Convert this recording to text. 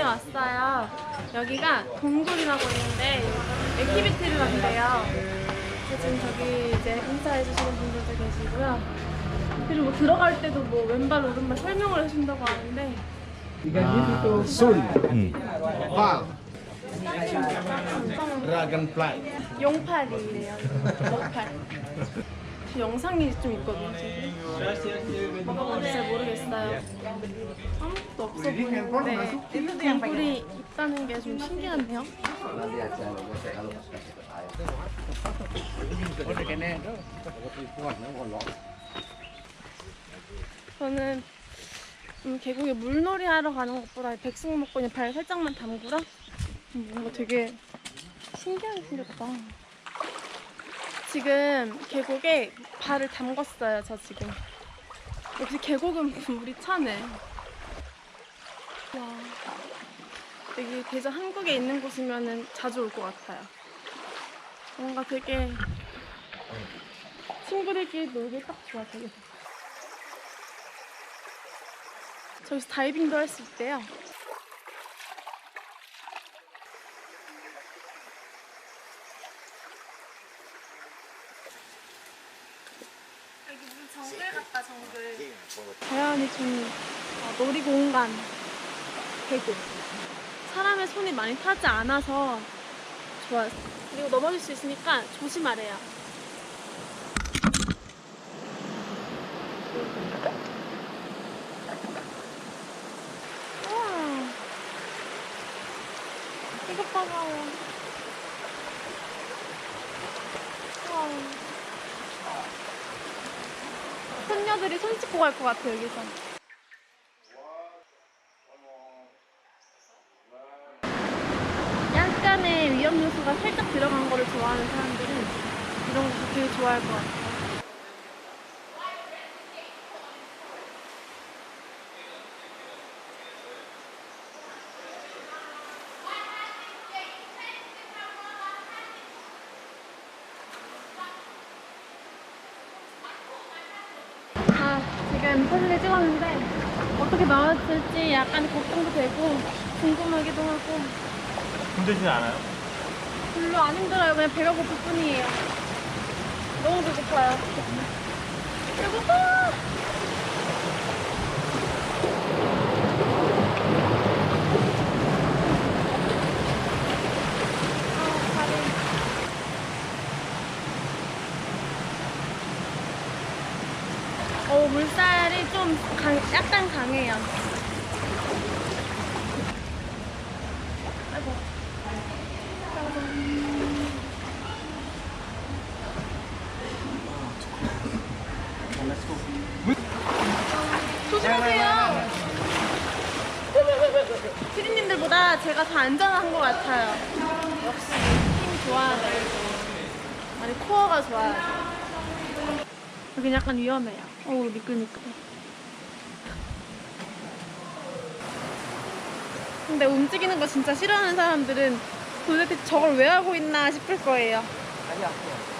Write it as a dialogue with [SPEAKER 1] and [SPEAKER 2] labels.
[SPEAKER 1] 동굴에 왔어요. 여기가 동굴이라고 있는데 액티비티를 한대요. 지금 저기 이제 행사해 주시는 분들도 계시고요. 그리고 뭐 들어갈 때도 뭐 왼발 오른발 설명을 해준다고 하는데
[SPEAKER 2] Ah, soon. Val. Dragonfly.
[SPEAKER 1] 용팔이래요. 용팔. 저 영상이 좀 있거든요. 저기. 잘 모르겠어요. 아무것도 없어 보이는데 동굴이 있다는 게 좀 신기한데요. 저는 음, 계곡에 물놀이 하러 가는 것보다 백숙 먹고 그냥 발 살짝만 담그라 음, 뭔가 되게 신기하게 생겼다. 지금 계곡에 발을 담궜어요, 저 지금. 역시 계곡은 물이 차네. 와. 여기 대전 한국에 있는 곳이면은 자주 올 것 같아요. 뭔가 되게 친구들끼리 놀기 딱 좋아, 되게. 저기서 다이빙도 할 수 있대요. 여기 무슨 정글 같다 정글. 자연이 좀 어, 놀이공간 계곡 사람의 손이 많이 타지 않아서 좋아요 그리고 넘어질 수 있으니까 조심하래요. 우와. 이거 봐봐요 우와 손녀들이 손 씻고 갈 것 같아 여기서. 약간의 위험 요소가 살짝 들어간 거를 좋아하는 사람들은 이런 거 되게 좋아할 것 같아. 아, 지금 사진을 찍었는데 어떻게 나왔을지 약간 걱정도 되고 궁금하기도 하고
[SPEAKER 3] 힘들진 않아요?
[SPEAKER 1] 별로 안 힘들어요. 그냥 배가 고플 뿐이에요. 너무 배고파요. 배고파! 아, 다리. 어, 물살이 좀 강, 약간 강해요. 아이고. 조심하세요. 피디님들보다 제가 더 안전한 것 같아요. 역시 좋아야 돼. 아니 코어가 좋아야 돼. 여긴 약간 위험해요. 어우 미끌미끌. 근데 움직이는 거 진짜 싫어하는 사람들은 도대체 저걸 왜 하고 있나 싶을 거예요.
[SPEAKER 2] Aja.